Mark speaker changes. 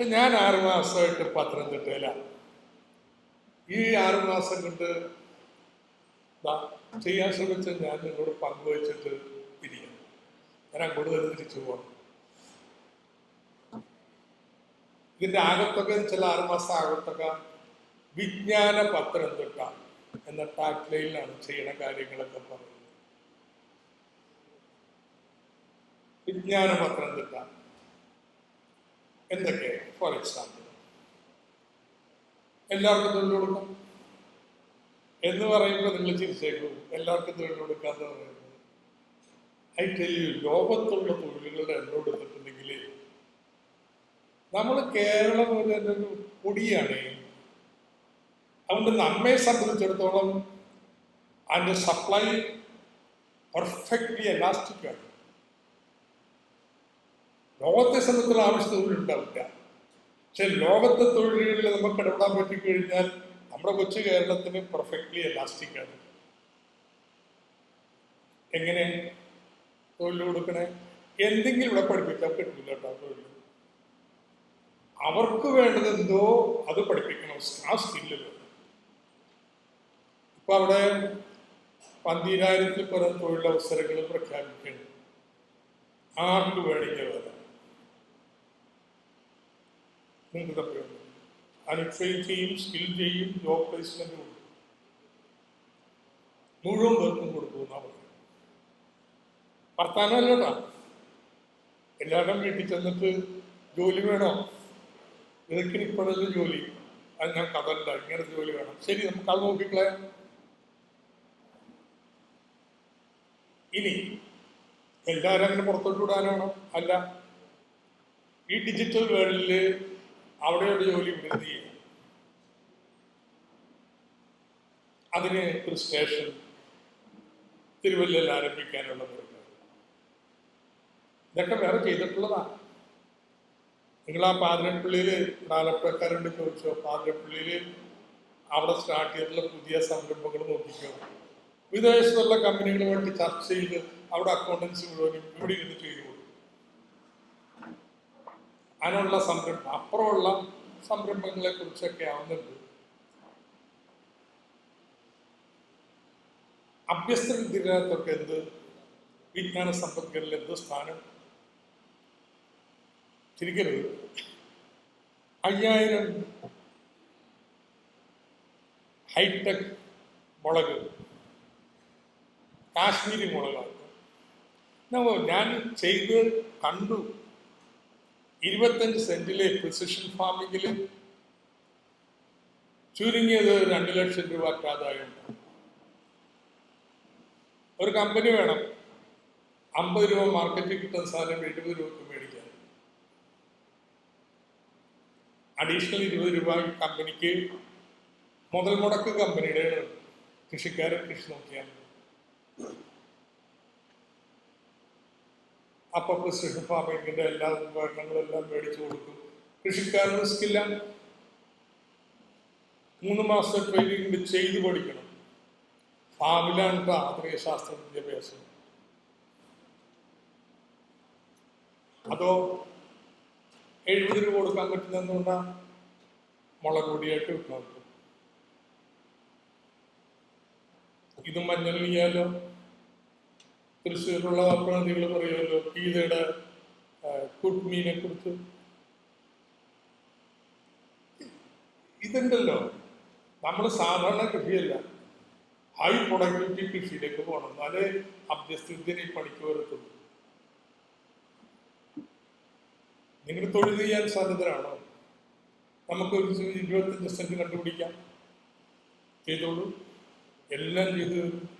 Speaker 1: പക്ഷെ ഞാൻ ആറ് പത്രം പത്തനംതിട്ടയിലാണ് ഈ ആറ് മാസം കൊണ്ട് ചെയ്യാൻ ശ്രമിച്ച ഞാൻ നിങ്ങളോട് പങ്കുവച്ചിട്ട് ഇരിക്കണം ഞാൻ അങ്ങോട്ട് തന്നെ തിരിച്ചു പോകണം ഇതിന്റെ ആകത്തൊക്കെ ചില ആറ് മാസം ആകത്തൊക്കെ വിജ്ഞാന പത്തനംതിട്ട എന്ന ടാഗ്ലൈനിലാണ് ചെയ്യണ കാര്യങ്ങളൊക്കെ പറയുന്നത്. വിജ്ഞാന പത്തനംതിട്ട എന്തൊക്കെ? ഫോർ എക്സാമ്പിൾ എല്ലാവർക്കും തൊഴിൽ കൊടുക്കാം. എന്ന് പറയുമ്പോൾ നിങ്ങൾ ചിരിച്ചേക്കും എല്ലാവർക്കും തൊഴിൽ കൊടുക്കാന്ന് പറയുന്നത് ഐ ടെൽ യു ലോകത്തുള്ള തൊഴിലുകളുടെ എണ്ണം എടുത്തിട്ടുണ്ടെങ്കിൽ നമ്മൾ കേരളം തന്നെ ഒരു പൊടിയാണ്. അതുകൊണ്ട് നമ്മെ സംബന്ധിച്ചിടത്തോളം അതിന്റെ സപ്ലൈ പെർഫെക്റ്റ്ലി എലാസ്റ്റിക് ആണ്. ലോകത്തെ സംബന്ധിച്ചുള്ള ആവശ്യം തൊഴിലുണ്ടാവില്ല പക്ഷെ ലോകത്തെ തൊഴിലുകളിൽ നമുക്ക് ഇടപെടാൻ പറ്റിക്കഴിഞ്ഞാൽ നമ്മുടെ കൊച്ചു കേരളത്തിന് പെർഫെക്റ്റ്ലി എലാസ്റ്റിക് ആണ്. എങ്ങനെ? തൊഴിൽ കൊടുക്കണേ? എന്തെങ്കിലും ഇവിടെ പഠിപ്പിക്കാൻ പറ്റില്ല കേട്ടോ തൊഴിൽ അവർക്ക് വേണ്ടത് എന്തോ അത് പഠിപ്പിക്കണം ആ സ്കില്ല് വേണം ഇപ്പൊ അവിടെ പന്തിരായിരത്തിൽ പരം തൊഴിലവസരങ്ങൾ പ്രഖ്യാപിക്കുന്നു ആർക്ക് വേണമെങ്കിൽ വരാം നിങ്ങൾക്ക് അതിന് ട്രെയിൻ ചെയ്യും സ്കിൽ ചെയ്യും ജോബ് പ്ലേസ്മെന്റ് ഉണ്ട് മുഴുവൻ പേർക്കും കൊടുക്കുമെന്നാ പറയുന്നത്. വർത്താനമല്ലടാ എല്ലാവരും വീട്ടിൽ ചെന്നിട്ട് ജോലി വേണോ? ഇതൊക്കെ ഇപ്പോഴത്തെ ജോലി? അത് ഞാൻ കഥല്ല ഇങ്ങനെ ജോലി വേണം. ശരി നമുക്ക് അത് നോക്കിക്കളയാം ഇനി എല്ലാവരും അങ്ങനെ പുറത്തോട്ട് വിടാനാണോ? അല്ല. ഈ ഡിജിറ്റൽ വേൾഡിൽ അവിടെയുള്ള ജോലി വൃത്തി അതിന് ഒരു സ്റ്റേഷൻ തിരുവല്ലയിൽ ആരംഭിക്കാനുള്ള ഇതൊക്കെ വേറെ ചെയ്തിട്ടുള്ളതാണ്. നിങ്ങൾ ആ പാതിരപ്പള്ളിയിൽ ആലപ്പുഴക്കാരോട് ചോദിച്ചോ പാതിരപ്പള്ളിയിൽ അവിടെ സ്റ്റാർട്ട് ചെയ്തിട്ടുള്ള പുതിയ സംരംഭങ്ങൾ നോക്കിക്കോ. വിദേശത്തുള്ള കമ്പനികളുമായിട്ട് ചർച്ച ചെയ്ത് അവിടെ അക്കൗണ്ടൻസി മുഴുവനും ഇവിടെ ഇരുന്ന് ചെയ്തു അതിനുള്ള സംരംഭം അപ്പുറമുള്ള സംരംഭങ്ങളെ കുറിച്ചൊക്കെ ആവുന്നുണ്ട്. അഭ്യസ്ത എന്ത്? വിജ്ഞാന സമ്പദ്കളിൽ എന്ത് സ്ഥാനം? ചിരിക്കരുത് അയ്യായിരം ഹൈടെക് മുളക് കാശ്മീരി മുളകാണ്. ഞാൻ ചെയ്ത് കണ്ടു. ഇരുപത്തഞ്ച് സെന്റിലെ പ്രിസിഷൻ ഫാമിങ്ങിൽ ചുരുങ്ങിയത് രണ്ട് ലക്ഷം രൂപ ആദായം ഒരു കമ്പനി വേണം. അമ്പത് രൂപ മാർക്കറ്റിൽ കിട്ടുന്ന സാധനം എഴുപത് രൂപക്ക് മേടിക്കാൻ. അഡീഷണൽ ഇരുപത് രൂപ കമ്പനിക്ക് മുതൽ മുടക്ക് കമ്പനിയുടെ കൃഷിക്കാരെ കൃഷി നോക്കിയാൽ അപ്പൊ പ്രിസിഷൻ ഫാമിങ്ങിന്റെ എല്ലാ ഉപകരണങ്ങളും എല്ലാം മേടിച്ചു കൊടുക്കും. കൃഷിക്കാരന് റിസ്ക് ഇല്ല മൂന്ന് മാസത്തെ ട്രെയിനിങ് ചെയ്ത് പഠിക്കണം. ഫാമിലാണ് ട്ടോ ആധുനിക ശാസ്ത്ര വിദ്യാഭ്യാസം. അതോ എഴുപത് രൂപ കൊടുക്കാൻ പറ്റുന്ന എന്തുകൊണ്ടാ മുളക് പൊടിയായിട്ട് വിൽക്കണം ഇത് മഞ്ഞൾ നീയാലോ? തൃശ്ശൂരിലുള്ള പ്രതിനിധികൾ പറയുമല്ലോ. ഗീതയുടെ കുട്മീനെ കുറിച്ച്. ഇതുണ്ടല്ലോ. നമ്മൾ സാധാരണ കൃഷിയല്ല. ഹൈ പ്രൊഡക്ടിവിറ്റി കൃഷിയിലേക്ക് പോകണം. എന്നാലേ അഭ്യസ്ഥിതിനെ പണിക്ക് വരത്തുള്ളൂ. നിങ്ങൾ തൊഴിൽ ചെയ്യാൻ സാധ്യതരാണോ? നമുക്ക് ഒരു ഇരുപത്തഞ്ച് സെന്റ് കണ്ടുപിടിക്കാം. ചെയ്തോളൂ. എല്ലാം ചെയ്ത്